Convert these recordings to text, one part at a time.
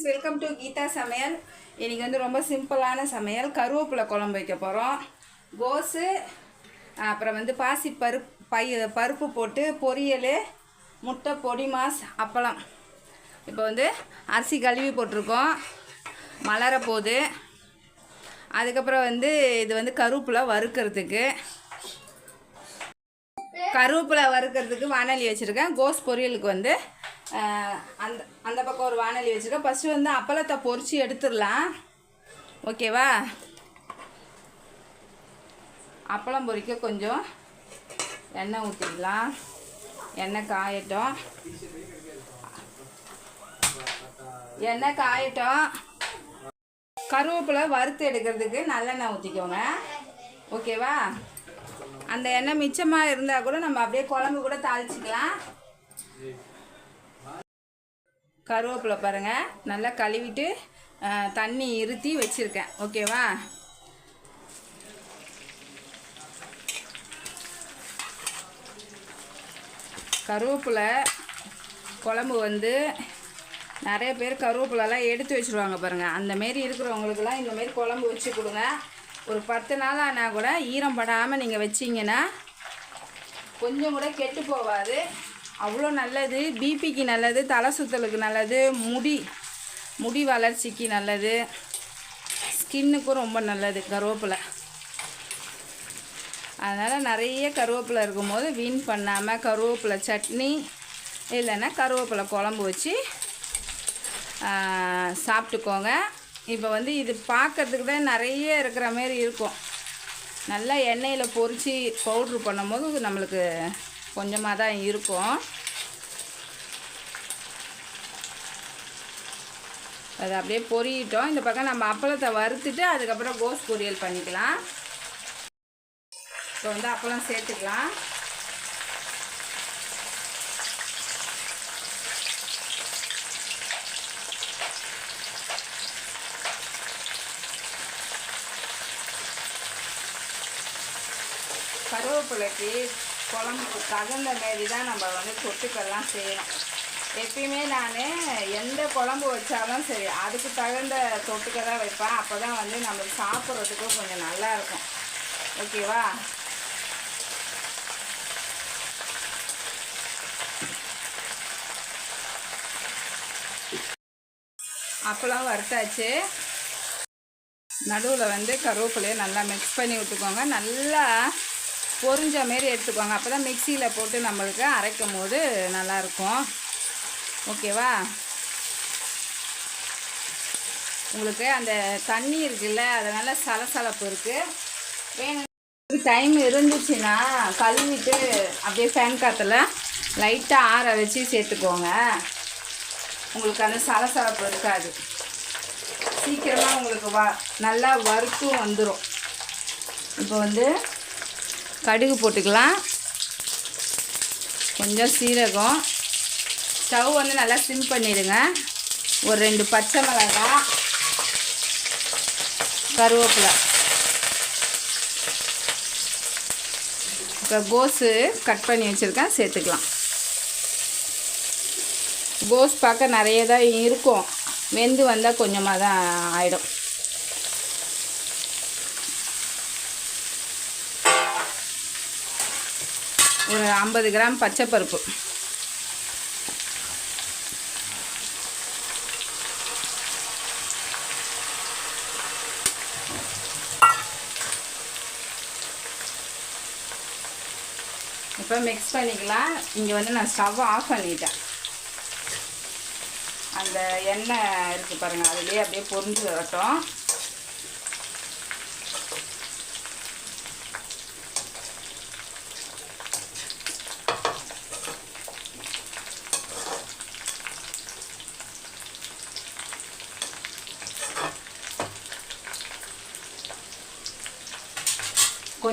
Friends welcome to Geetha சமையல் இன்றைக்கி வந்து ரொம்ப சிம்பிளான சமையல். கருவேப்பிலை குழம்பு வைக்க போகிறோம் கோஸு அப்புறம் வந்து பாசி பருப்பு பை பருப்பு போட்டு பொரியல் முட்டை பொடி மாஸ் அப்பளம். இப்போ வந்து அரிசி கழுவி போட்டிருக்கோம். மலர போகுது அதுக்கப்புறம் வந்து இது வந்து கருவேப்பிலை வறுக்கிறதுக்கு. கருவேப்பிலை வறுக்கிறதுக்கு வானொலி வச்சுருக்கேன். கோஸ் பொரியலுக்கு வந்து அந்த அந்த பக்கம் ஒரு வானொலி வச்சுருக்கோம். ஃபஸ்ட்டு வந்து அப்பளத்தை பொறிச்சு எடுத்துடலாம். ஓகேவா? அப்பளம் பொறிக்க கொஞ்சம் எண்ணெய் ஊற்றிடலாம் எண்ணெய் காயட்டும். எண்ணெய் காயட்டும். கருவேப்பிலை வறுத்து எடுக்கிறதுக்கு நல்லெண்ணெய் ஊற்றிக்கோங்க ஓகேவா? அந்த எண்ணெய் மிச்சமாக இருந்தால் கூட நம்ம அப்படியே குழம்பு கூட தாளிச்சிக்கலாம். கருவேப்பிலை பாருங்கள் நல்லா கழுவிட்டு தண்ணி இருத்தி வச்சுருக்கேன். ஓகேவா? கருவேப்பிலை குழம்பு வந்து நிறைய பேர் கருவேப்பிலெல்லாம் எடுத்து வச்சுருவாங்க பாருங்கள் அந்த மாரி இருக்கிறவங்களுக்குலாம் குழம்பு வச்சு கொடுங்க. ஒரு பத்து நாள் ஆனால் கூட ஈரம் படாமல் நீங்கள் வச்சிங்கன்னா கொஞ்சம் கூட கெட்டு போகாது. அவ்வளோ நல்லது. பிபிக்கு நல்லது தலை சுத்தலுக்கு நல்லது முடி முடி வளர்ச்சிக்கு நல்லது. ஸ்கின்னுக்கும் ரொம்ப நல்லது கருவேப்பிலை. அதனால் நிறைய கருவேப்பிலை இருக்கும்போது வீண் பண்ணாமல் கருவேப்பிலை சட்னி இல்லைன்னா கருவேப்பிலை குழம்பு வச்சு சாப்பிட்டுக்கோங்க. இப்போ வந்து இது பார்க்கறதுக்கு தான் நிறைய இருக்கிற மாரி இருக்கும். நல்லா எண்ணெயில் பொரித்து பவுட்ரு பண்ணும்போது நம்மளுக்கு கொஞ்சமாக தான் இருக்கும். அது அப்படியே பொரியிட்டோம். இந்த பக்கம் நம்ம அப்பளத்தை வறுத்துட்டு அதுக்கப்புறம் கோஸ் பொரியல் பண்ணிக்கலாம். இப்போ வந்து அப்பளம் சேர்த்துக்கலாம். கருவேப்பிலைக்கு குழம்புக்கு தகுந்த மாரி தான் நம்ம வந்து தொட்டுக்கெல்லாம் செய்யணும். எப்பயுமே நான் எந்த குழம்பு வச்சாலும் சரி அதுக்கு தகுந்த தொட்டுக்க தான் வைப்பேன். அப்போ தான் வந்து நம்ம சாப்பிட்றதுக்கு கொஞ்சம் நல்லா இருக்கும். ஓகேவா? அப்பளம் வறுத்தாச்சு. நடுவில் வந்து கருவேப்பிலையை நல்லா மிக்ஸ் பண்ணி விட்டுக்கோங்க. நல்லா பொரிஞ்ச மாரி எடுத்துக்கோங்க. அப்போ தான் மிக்சியில் போட்டு நம்மளுக்கு அரைக்கும் போது நல்லாயிருக்கும். ஓகேவா? உங்களுக்கு அந்த தண்ணி இருக்குல்ல அதனால் சலசலப்பு இருக்குது வேணும் டைம் இருந்துச்சுன்னா கழுவிட்டு அப்படியே ஃபேன் காற்றுல லைட்டாக ஆற வச்சு சேர்த்துக்கோங்க. உங்களுக்கு அந்த சலசலப்பு இருக்காது. சீக்கிரமாக உங்களுக்கு வ நல்லா வறுத்தும் வந்துடும் இப்போ வந்து கடுகு போட்டுக்கலாம். கொஞ்சம் சீரகம். ஸ்டவ் வந்து நல்லா சிம் பண்ணிடுங்க. ஒரு ரெண்டு பச்சை மிளகாய் கருவேப்பிலை. இப்போ கோஸு கட் பண்ணி வச்சுருக்கேன் சேர்த்துக்கலாம். கோஸ் பார்க்க நிறைய தான் இருக்கும். வெந்து வந்தால் கொஞ்சமாக தான் ஆகிடும் ஐம்பது கிராம் பச்சைப்பருப்பு. இப்போ மிக்ஸ் பண்ணிக்கலாம். இங்கே வந்து நான் ஸ்டவ் ஆஃப் பண்ணிட்டேன். அந்த எண்ணெய் இருக்குது பாருங்கள் அதுலேயே அப்படியே பொறிஞ்சு வரட்டும்.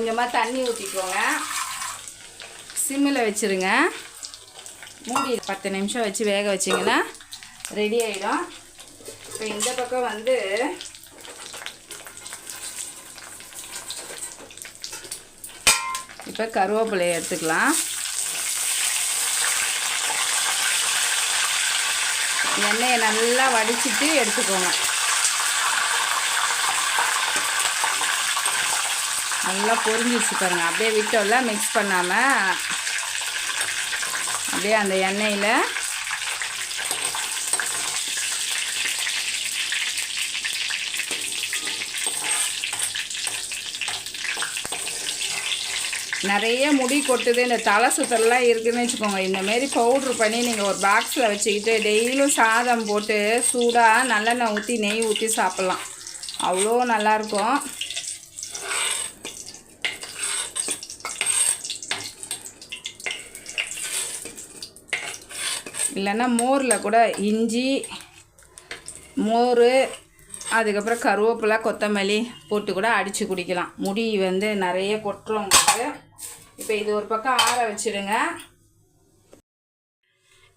கொஞ்சமாக தண்ணி ஊற்றிக்கோங்க சிம்மில் வச்சுருங்க. மூடி பத்து நிமிஷம் வச்சு வேக வச்சிங்கன்னா ரெடி ஆகிடும் இப்போ இந்த பக்கம் வந்து இப்போ கருவேப்பிலையை எடுத்துக்கலாம். எண்ணெயை நல்லா வடிச்சிட்டு எடுத்துக்கோங்க. நல்லா பொரிஞ்சிச்சு பாருங்க. அப்படியே விட்டோம்ல மிக்ஸ் பண்ணாமல் அப்படியே அந்த எண்ணெயில். நிறைய முடி கொட்டுது. இந்த தலை சுத்தல்லாம் இருக்குதுன்னு வச்சுக்கோங்க. இந்தமாரி பவுட்ரு பண்ணி நீங்கள் ஒரு பாக்ஸில் வச்சுக்கிட்டு டெய்லியும் சாதம் போட்டு சூடாக நல்லெண்ணெய் ஊற்றி நெய் ஊற்றி சாப்பிட்லாம். அவ்வளோ நல்லாயிருக்கும் இல்லைன்னா மோரில் கூட இஞ்சி மோர் அதுக்கப்புறம் கருவேப்பிலை கொத்தமல்லி போட்டு கூட அடித்து குடிக்கலாம். முடி வந்து நிறைய கொட்டுறோம் உங்களுக்கு. இப்போ இது ஒரு பக்கம் ஆற வச்சிடுங்க.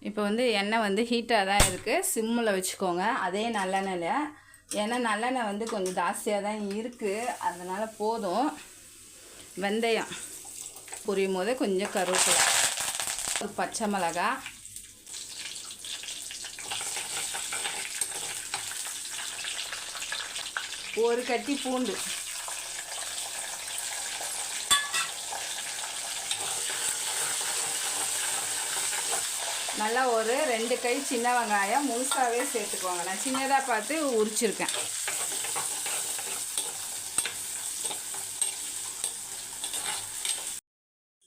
இப்போ வந்து எண்ணெய் வந்து ஹீட்டாக தான் இருக்குது சிம்மில் வச்சுக்கோங்க. அதே நல்லெண்ணெயில். ஏன்னா நல்லெண்ணெய் வந்து கொஞ்சம் ஜாஸ்தியாக தான் இருக்குது அதனால் போதும். வெந்தயம் புரியும் போது கொஞ்சம் கருவேப்பிலை ஒரு பச்சை மிளகாய் ஒரு கட்டி பூண்டு. நல்லா ஒரு ரெண்டு கை சின்ன வெங்காயம் முழுசாகவே சேர்த்துக்கோங்க. நான் சின்னதாக பார்த்து உரிச்சிருக்கேன்.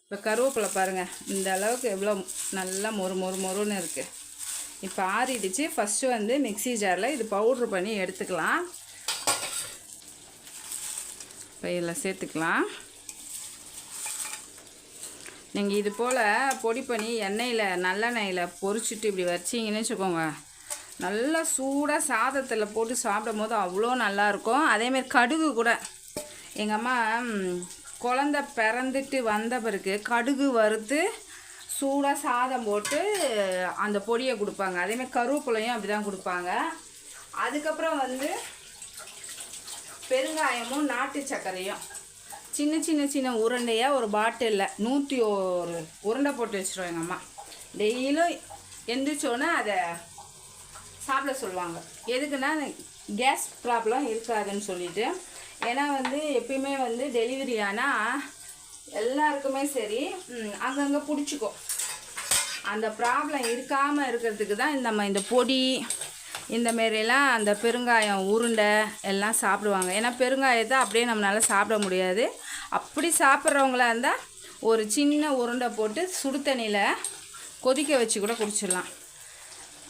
இப்போ கருவேப்பிலை பாருங்கள் இந்த அளவுக்கு எவ்வளோ நல்லா மொறு மொறு மொறுன்னு இருக்குது இப்போ ஆறிடுச்சு. ஃபஸ்ட்டு வந்து மிக்ஸி ஜாரில் இது பவுட்ரு பண்ணி எடுத்துக்கலாம். இப்போ இதில் சேர்த்துக்கலாம். நீங்கள் இது போல் பொடி பண்ணி எண்ணெயில் நல்லெண்ணெயில் பொரிச்சிட்டு இப்படி வச்சிங்கன்னு வச்சுக்கோங்க. நல்லா சூடாக சாதத்தில் போட்டு சாப்பிடும் போது அவ்வளோ நல்லாயிருக்கும். அதேமாரி கடுகு கூட. எங்கள் அம்மா குழந்த பிறந்துட்டு வந்த பிறகு கடுகு வறுத்து சூடாக சாதம் போட்டு அந்த பொடியை கொடுப்பாங்க. அதேமாதிரி கருவேப்பிலையும் அப்படி தான் கொடுப்பாங்க. அதுக்கப்புறம் வந்து பெருங்காயமும் நாட்டு சர்க்கரையும். சின்ன சின்ன சின்ன உருண்டையாக ஒரு பாட்டிலில். நூற்றி ஒரு உருண்டை போட்டு வச்சுருவோம் எங்கள் அம்மா. டெய்லியும் எந்திரிச்சோன்னே அதை சாப்பிட சொல்லுவாங்க. எதுக்குன்னா கேஸ் ப்ராப்ளம் இருக்காதுன்னு சொல்லிட்டு. ஏன்னா வந்து எப்பயுமே வந்து டெலிவரி ஆனால் எல்லாருக்குமே சரி அங்கங்கே பிடிச்சிக்கும். அந்த ப்ராப்ளம் இருக்காமல் இருக்கிறதுக்கு தான் நம்ம இந்த பொடி இந்த மாரிலாம் அந்த பெருங்காயம் உருண்டை எல்லாம் சாப்பிடுவாங்க. ஏன்னா பெருங்காயத்தை அப்படியே நம்மளால் சாப்பிட முடியாது. அப்படி சாப்பிட்றவங்களா இருந்தால் ஒரு சின்ன உருண்டை போட்டு சுடு தண்ணியில் கொதிக்க வச்சு கூட குடிச்சிடலாம்.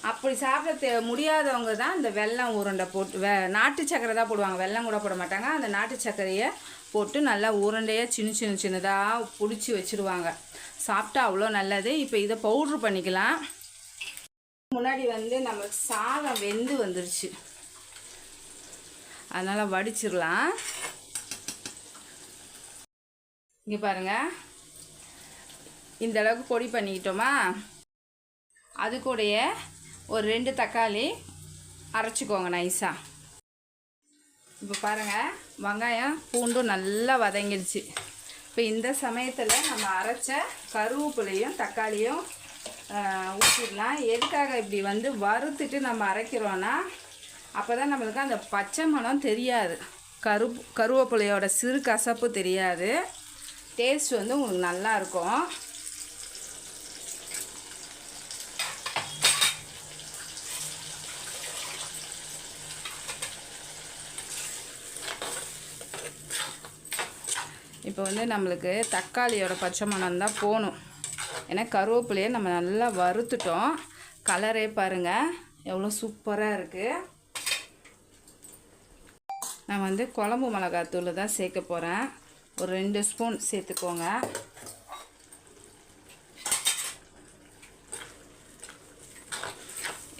அப்படி சாப்பிட தே- முடியாதவங்க தான் இந்த வெல்லம் உருண்டை போட்டு வெ நாட்டு சக்கரை தான் போடுவாங்க. வெல்லம் கூட போட மாட்டாங்க. அந்த நாட்டு சர்க்கரையை போட்டு நல்லா உருண்டையாக சின்ன சின்ன சின்னதாக பிடிச்சி வச்சுருவாங்க. சாப்பிட்டா அவ்வளோ நல்லது. இப்போ இதை பவுட்ரு பண்ணிக்கலாம். முன்னாடி வந்து நம்ம சாதம் வெந்து வந்துருச்சு. அதனால் வடிச்சிடலாம். இங்கே பாருங்கள் இந்த அளவுக்கு பொடி பண்ணிக்கிட்டோமா? அது கூடயே ஒரு ரெண்டு தக்காளி அரைச்சிக்கோங்க நைஸாக இப்போ பாருங்கள் வெங்காயம் பூண்டும் நல்லா வதங்கிடுச்சு இப்போ இந்த சமயத்தில் நம்ம அரைச்ச கருவேப்பிலையும் தக்காளியும் ஊற்றிடலாம் எதுக்காக இப்படி வந்து வறுத்துட்டு நம்ம அரைக்கிறோன்னா அப்போ தான் நம்மளுக்கு அந்த பச்சை மனம் தெரியாது. கரு கருவேப்பிலையோட சிறு கசப்பு தெரியாது. டேஸ்ட் வந்து உங்களுக்கு நல்லாயிருக்கும் இப்போ வந்து நம்மளுக்கு தக்காளியோட பச்சை மணம் தான் போகணும். ஏன்னா கருவேப்பிலையை நம்ம நல்லா வறுத்துட்டோம். கலரே பாருங்கள் எவ்வளோ சூப்பராக இருக்குது நான் வந்து குழம்பு மிளகாத்தூள் தான் சேர்க்க போகிறேன் ஒரு ரெண்டு ஸ்பூன் சேர்த்துக்கோங்க.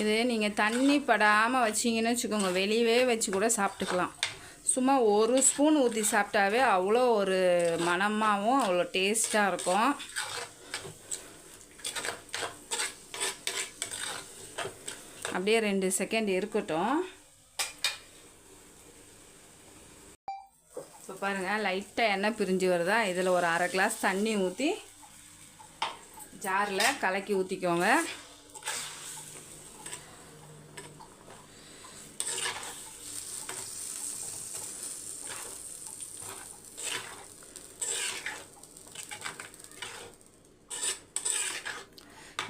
இது நீங்கள் தண்ணி படாமல் வச்சிங்கன்னு வச்சுக்கோங்க. வெளியவே வச்சு கூட சாப்பிட்டுக்கலாம். சும்மா ஒரு ஸ்பூன் ஊற்றி சாப்பிட்டாவே அவ்வளோ ஒரு மணமாகவும் அவ்வளோ டேஸ்ட்டாக இருக்கும். அப்படியே ரெண்டு செகண்ட் இருக்கட்டும். இப்போ பாருங்கள் லைட்டாக எண்ணெய் பிரிஞ்சு வருதா? இதில் ஒரு அரை கிளாஸ் தண்ணி ஊற்றி ஜாரில் கலக்கி ஊற்றிக்கோங்க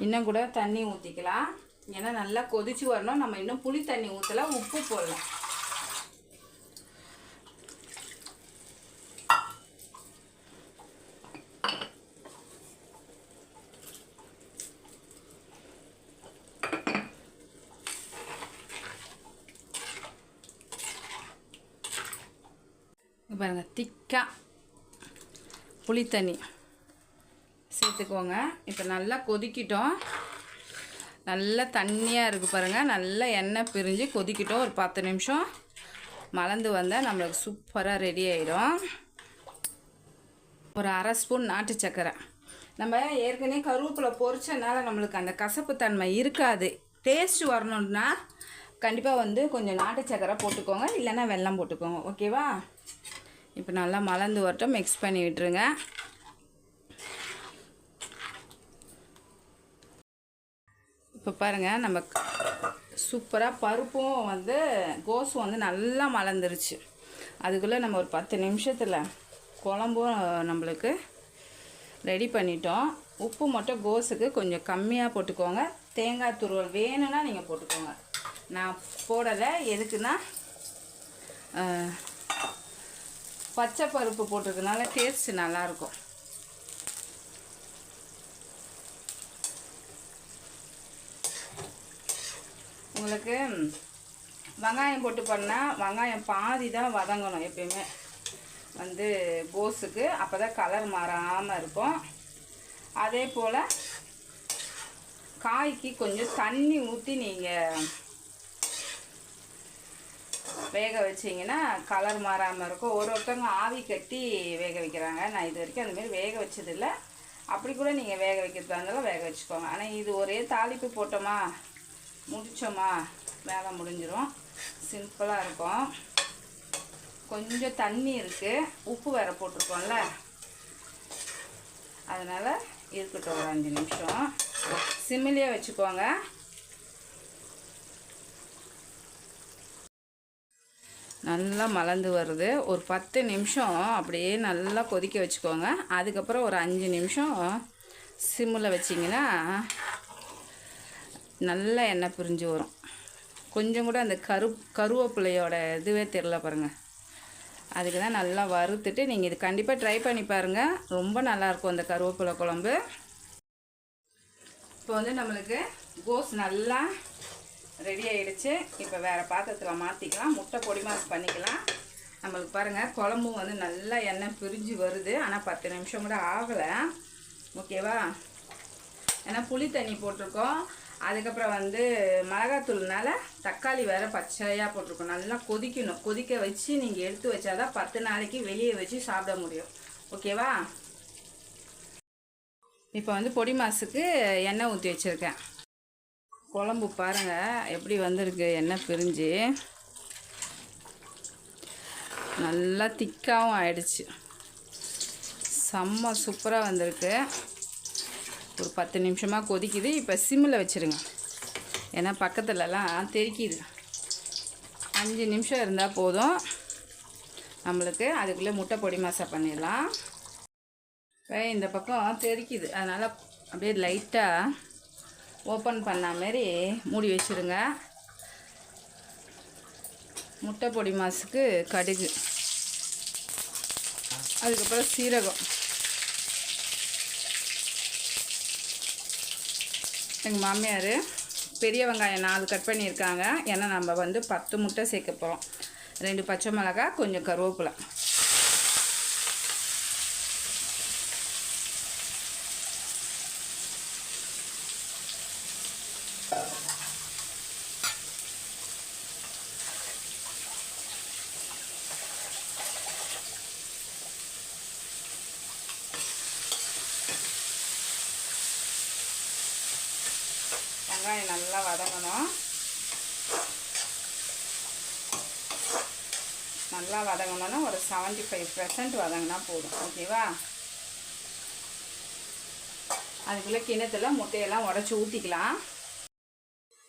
இன்னும் கூட தண்ணி ஊற்றிக்கலாம் ஏன்னா நல்லா கொதிச்சு வரணும். நம்ம இன்னும் புளி தண்ணி ஊற்றல உப்பு போடலாம். இங்க பாருங்க திக்காக புளித்தண்ணி சேர்த்துக்கோங்க. இப்போ நல்லா கொதிக்கிட்டோம். நல்லா தண்ணியாக இருக்குது பாருங்கள் நல்லா எண்ணெய் பிரிஞ்சு கொதிக்கிட்டோம் ஒரு பத்து நிமிஷம். மலர்ந்து வந்தால் நம்மளுக்கு சூப்பராக ரெடி ஆயிடும். ஒரு அரை ஸ்பூன் நாட்டு சக்கரை. நம்ம ஏற்கனவே கருவேப்பிலை பொறிச்சனால நம்மளுக்கு அந்த கசப்பு தன்மை இருக்காது. டேஸ்ட் வரணுன்னா கண்டிப்பாக வந்து கொஞ்சம் நாட்டு சக்கரை போட்டுக்கோங்க. இல்லைன்னா வெல்லம் போட்டுக்கோங்க. ஓகேவா இப்போ நல்லா மலர்ந்து வரட்டும். மிக்ஸ் பண்ணி விட்டுருங்க. இப்போ பாருங்கள் நம்ம சூப்பராக பருப்பும் வந்து கோஸும் வந்து நல்லா மலர்ந்துருச்சு. அதுக்குள்ளே நம்ம ஒரு பத்து நிமிஷத்தில் குழம்பும் நம்மளுக்கு ரெடி பண்ணிட்டோம். உப்பு மட்டும் கோஸுக்கு கொஞ்சம் கம்மியாக போட்டுக்கோங்க. தேங்காய் துருவல் வேணும்னா நீங்கள் போட்டுக்கோங்க. நான் போடலை எதுக்குன்னா பச்சை பருப்பு போட்டிருக்கனால டேஸ்ட் நல்லாயிருக்கும் உங்களுக்கு வெங்காயம் போட்டு பண்ணால் வெங்காயம் பாதி தான் வதங்கணும் எப்பயுமே. வந்து கோஸுக்கு அப்போ தான் கலர் மாறாமல் இருக்கும். அதே போல் காய்க்கு கொஞ்சம் தண்ணி ஊற்றி நீங்கள் வேக வச்சிங்கன்னா கலர் மாறாமல் இருக்கும். ஒரு ஒருத்தவங்க ஆவி கட்டி வேக வைக்கிறாங்க. நான் இது வரைக்கும் அந்தமாரி வேக வச்சதில்லை. அப்படி கூட நீங்கள் வேக வைக்கிறதா இருந்தாலும் வேக வச்சுக்கோங்க. ஆனால் இது ஒரே தாளிப்பு போட்டோமா? முடிச்சோமா? வேலை முடிஞ்சிடும் சிம்பிளாக இருக்கும். கொஞ்சம் தண்ணி இருக்குது உப்பு வேற போட்டிருக்கோம்ல? அதனால் இருக்கட்டும் ஒரு அஞ்சு நிமிஷம். சிம்மிலே வச்சுக்கோங்க. நல்லா மலர்ந்து வருது. ஒரு பத்து நிமிஷம் அப்படியே நல்லா கொதிக்க வச்சுக்கோங்க. அதுக்கப்புறம் ஒரு அஞ்சு நிமிஷம் சிம்மில் வச்சிங்கன்னா நல்லா எண்ணெய் பிரிஞ்சு வரும். கொஞ்சம் கூட அந்த கரு கருவேப்பிலையோட இதுவே தெரில பாருங்கள் அதுக்கு தான் நல்லா வறுத்துட்டு நீங்கள் இது கண்டிப்பாக ட்ரை பண்ணி பாருங்கள் ரொம்ப நல்லாயிருக்கும் அந்த கருவேப்பிலை குழம்பு. இப்போ வந்து நம்மளுக்கு கோஸ் நல்லா ரெடி ஆகிடுச்சு இப்போ வேறு பாத்திரத்தில் மாற்றிக்கலாம் முட்டை பொடி மாஸ் பண்ணிக்கலாம். நம்மளுக்கு பாருங்கள் குழம்பும் வந்து நல்லா எண்ணெய் பிரிஞ்சு வருது. ஆனால் பத்து நிமிஷம் கூட ஆகலை. ஓகேவா ஏன்னா புளி தண்ணி போட்டிருக்கோம். அதுக்கப்புறம் வந்து மிளகாத்தூள்னால தக்காளி வேறு பச்சையாக போட்டிருக்கோம். நல்லா கொதிக்கணும். கொதிக்க வச்சு நீங்கள் எடுத்து வச்சாதான் பத்து நாளைக்கு வெளியே வச்சு சாப்பிட முடியும். ஓகேவா? இப்போ வந்து பொடி மாசுக்கு எண்ணெய் ஊற்றி வச்சுருக்கேன். குழம்பு பாருங்கள் எப்படி வந்திருக்கு? எண்ணெய் பிரிஞ்சு. நல்லா திக்காகவும் ஆயிடுச்சு. செம்ம சூப்பராக வந்திருக்கு. ஒரு பத்து நிமிஷமாக கொதிக்குது. இப்போ சிம்மில் வச்சுருங்க. ஏன்னா பக்கத்துலலாம் தெறிக்கிது அஞ்சு நிமிஷம் இருந்தால் போதும். நம்மளுக்கு அதுக்குள்ளே முட்டை பொடி மாசா பண்ணிடலாம். இப்போ இந்த பக்கம் தெரிக்குது. அதனால் அப்படியே லைட்டாக ஓப்பன் பண்ண மாதிரி மூடி வச்சுருங்க. முட்டை பொடி மாசுக்கு கடுகு. அதுக்கப்புறம் சீரகம். எங்கள் மாமியார் பெரிய வெங்காயம் நாலு கட் பண்ணியிருக்காங்க. ஏன்னா நம்ம வந்து பத்து முட்டை சேர்க்க போகிறோம் ரெண்டு பச்சை மிளகாய் கொஞ்சம் கருவேப்பிலை வெங்காயம் நல்லா வதங்கணும் நல்லா வதங்கணும்னா ஒரு செவன்ட்டி ஃபைவ் பர்சன்ட் வதங்கினா போதும். ஓகேவா? அதுக்குள்ளே கிணத்துல முட்டையெல்லாம் உடச்சி ஊற்றிக்கலாம்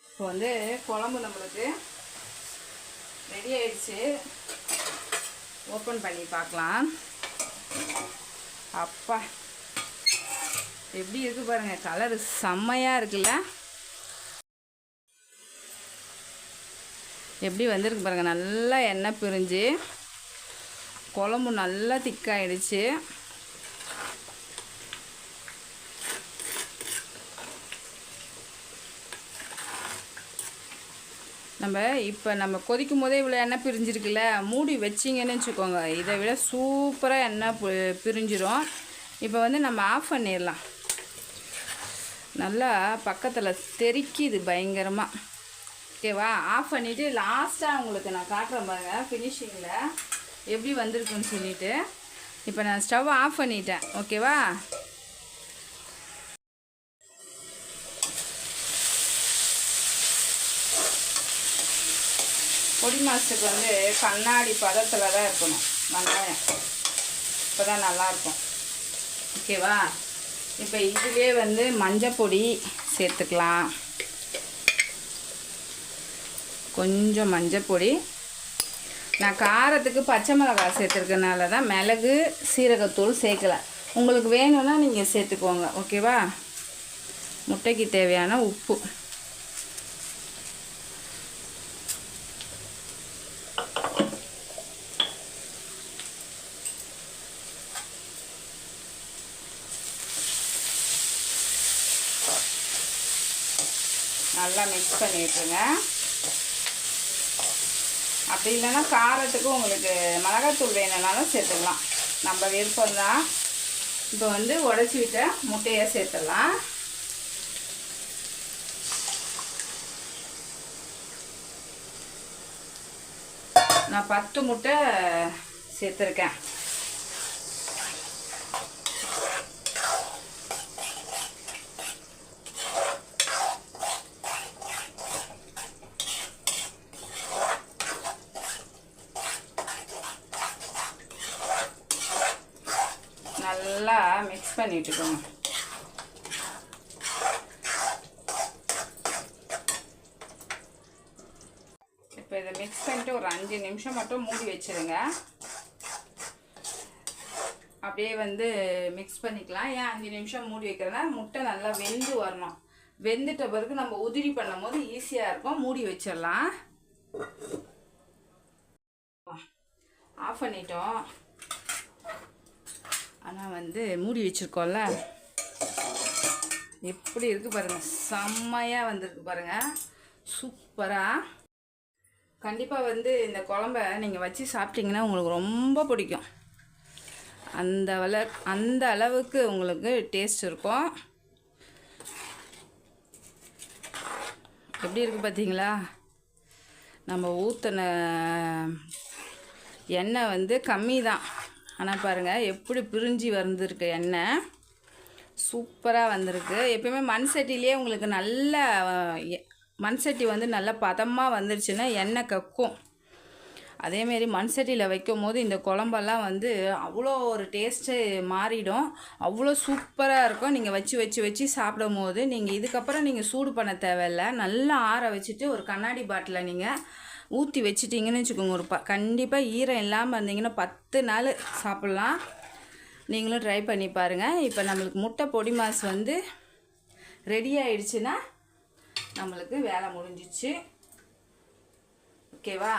இப்போ வந்து குழம்பு நம்மளுக்கு ரெடி ஆயிடுச்சு. ஓப்பன் பண்ணி பார்க்கலாம். அப்பா எப்படி இருக்கு பாருங்க கலரு செம்மையாக இருக்குல்ல? எப்படி வந்திருக்கு பாருங்க நல்லா எண்ணெய் பிரிஞ்சு. குழம்பு நல்லா திக்காயிடுச்சு. நம்ம இப்போ நம்ம கொதிக்கும் போதே இவ்வளோ எண்ணெய் பிரிஞ்சிருக்குல்ல மூடி வச்சிங்கன்னு வச்சுக்கோங்க. இதை விட சூப்பராக எண்ணெய் பி- பிரிஞ்சிரும். இப்போ வந்து நம்ம ஆஃப் பண்ணிடலாம். நல்லா பக்கத்தில் தெறிக்கிது பயங்கரமாக ஓகேவா ஆஃப் பண்ணிவிட்டு லாஸ்ட்டாக உங்களுக்கு நான் காட்டுறேன் பாருங்கள் ஃபினிஷிங்கில் எப்படி வந்திருக்குன்னு சொல்லிட்டு. இப்போ நான் ஸ்டவ் ஆஃப் பண்ணிட்டேன். ஓகேவா? பொடி மாசுக்கு வந்து கண்ணாடி பதத்தில் தான் இருக்கணும். வெங்காயம். இப்போ தான் நல்லாயிருக்கும் ஓகேவா? இப்போ இதுவே வந்து மஞ்சள் பொடி சேர்த்துக்கலாம். கொஞ்சம் மஞ்சள் பொடி நான் காரத்துக்கு பச்சை மிளகாய் சேர்த்துருக்கனால தான் மிளகு சீரகத்தூள் சேர்க்கலை. உங்களுக்கு வேணும்னா நீங்கள் சேர்த்துக்கோங்க ஓகேவா? முட்டைக்கு தேவையான உப்பு. நல்லா மிக்ஸ் பண்ணி விட்டுருங்க அப்படி இல்லைன்னா காரத்துக்கு உங்களுக்கு மிளகாத்தூள் வேணும்னாலும் சேர்த்துக்கலாம். நம்ம விருப்பம் தான். இப்போ வந்து உடச்சி விட்ட முட்டையை சேர்த்துடலாம். நான் பத்து முட்டை சேர்த்துருக்கேன் நல்லா மிக்ஸ் பண்ணிட்டுக்கோங்க இப்போ இதை மிக்ஸ் பண்ணிட்டு ஒரு அஞ்சு நிமிஷம் மட்டும் மூடி வச்சிருங்க. அப்படியே வந்து மிக்ஸ் பண்ணிக்கலாம். ஏன் அஞ்சு நிமிஷம் மூடி வைக்கிறேன்னா முட்டை நல்லா வெந்து வரணும். வெந்துட்ட பிறகு நம்ம உதிரி பண்ணும் போது ஈஸியாக இருக்கும். மூடி வச்சிடலாம். ஆஃப் பண்ணிட்டோம். ஆனால் வந்து மூடி வச்சுருக்கோம்ல. எப்படி இருக்குது பாருங்கள் செம்மையாக வந்திருக்கு பாருங்கள் சூப்பராக கண்டிப்பாக வந்து இந்த குழம்ப நீங்கள் வச்சு சாப்பிட்டீங்கன்னா உங்களுக்கு ரொம்ப பிடிக்கும். அந்த வள அந்த அளவுக்கு உங்களுக்கு டேஸ்ட் இருக்கும். எப்படி இருக்குது பார்த்தீங்களா நம்ம ஊற்றின எண்ணெய் வந்து கம்மி தான் ஆனால் பாருங்கள் எப்படி பிரிஞ்சு வந்திருக்கு எண்ணெய். சூப்பராக வந்திருக்கு. எப்பயுமே மண் சட்டிலேயே உங்களுக்கு நல்ல எ- மண் சட்டி வந்து நல்ல பதமாக வந்துருச்சுன்னா எண்ணெய் கக்கும். அதேமாரி மண் சட்டியில் வைக்கும் போது இந்த குழம்பெல்லாம் வந்து அவ்வளோ ஒரு டேஸ்ட்டு மாறிடும். அவ்வளோ சூப்பராக இருக்கும். நீங்கள் வச்சு வச்சு வச்சு சாப்பிடும் போது நீங்கள் இதுக்கப்புறம் நீங்கள் சூடு பண்ண தேவையில்ல. நல்லா ஆற வச்சுட்டு ஒரு கண்ணாடி பாட்டிலில் நீங்கள் ஊற்றி வச்சிட்டிங்கன்னு வச்சுக்கோங்க ஒரு ப கண்டிப்பாக ஈரம் இல்லாமல் இருந்தீங்கன்னா பத்து நாள் சாப்பிட்லாம். நீங்களும் ட்ரை பண்ணி பாருங்கள் இப்போ நம்மளுக்கு முட்டை பொடி மாஸ் வந்து ரெடி ஆயிடுச்சுன்னா நம்மளுக்கு வேலை முடிஞ்சிச்சு. ஓகேவா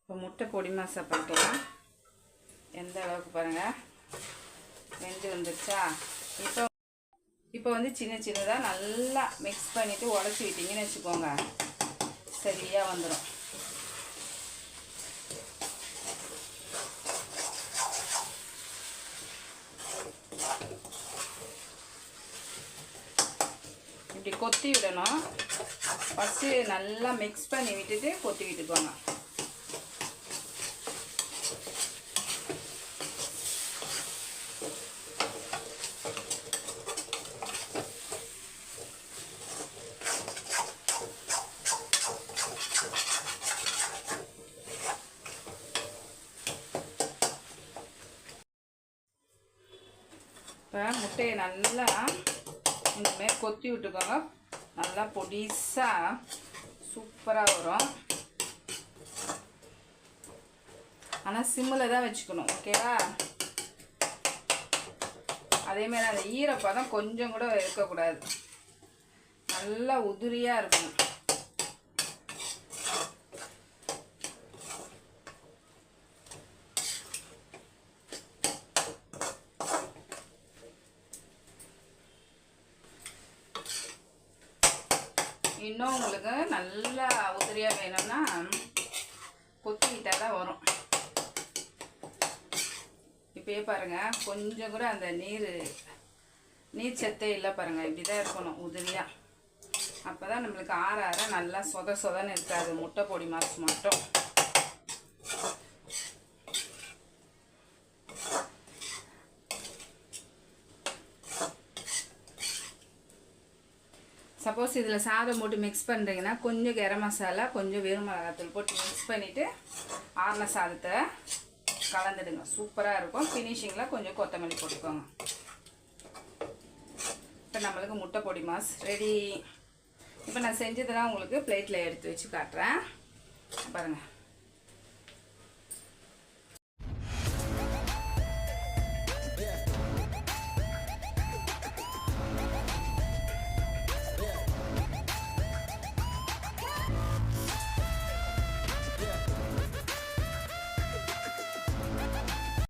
இப்போ முட்டை பொடி மாசை பார்க்கலாம். எந்த அளவுக்கு பாருங்கள் வெந்து வந்துருச்சா? இப்போ இப்போ வந்து சின்ன சின்னதாக நல்லா மிக்ஸ் பண்ணிவிட்டு உடச்சி விட்டிங்கன்னு வச்சுக்கோங்க. சரியாக வந்துடும் இப்படி கொத்தி விடணும். ஃபஸ்ட்டு நல்லா மிக்ஸ் பண்ணி விட்டுட்டு கொத்தி விட்டுக்கோங்க இப்போ முட்டையை நல்லா இந்த மாதிரி கொத்தி விட்டுக்கோங்க. நல்லா பொடிசாக சூப்பராக வரும். ஆனால் சிம்மில் தான் வச்சுக்கணும் ஓகேவா அதேமாரி அந்த ஈரப்பதம் கொஞ்சம் கூட இருக்கக்கூடாது. நல்லா உதிரியாக இருக்கணும். இன்னும் உங்களுக்கு நல்லா உதிரியாக வேணும்னா கொத்திக்கிட்டால் தான் வரும். இப்பயே பாருங்கள் கொஞ்சம் கூட அந்த நீர் நீர் சத்தே இல்லை பாருங்கள் இப்படி தான் இருக்கணும் உதிரியாக அப்போ தான் நம்மளுக்கு ஆற ஆற நல்லா சொத சொதன்னு இருக்காது முட்டை பொடி மாசு மட்டும். சப்போஸ் இதில் சாதம் போட்டு மிக்ஸ் பண்ணுறீங்கன்னா கொஞ்சம் கரம் மசாலா கொஞ்சம் வெறும் மிளகாத்தூள் போட்டு மிக்ஸ் பண்ணிவிட்டு ஆறின சாதத்தை கலந்துடுங்க. சூப்பராக இருக்கும். ஃபினிஷிங்கில் கொஞ்சம் கொத்தமல்லி போட்டுக்கோங்க. இப்போ நம்மளுக்கு முட்டை பொடி மாஸ் ரெடி இப்போ நான் செஞ்சதெல்லாம் உங்களுக்கு பிளேட்டில் எடுத்து வச்சு காட்டுறேன். பாருங்கள்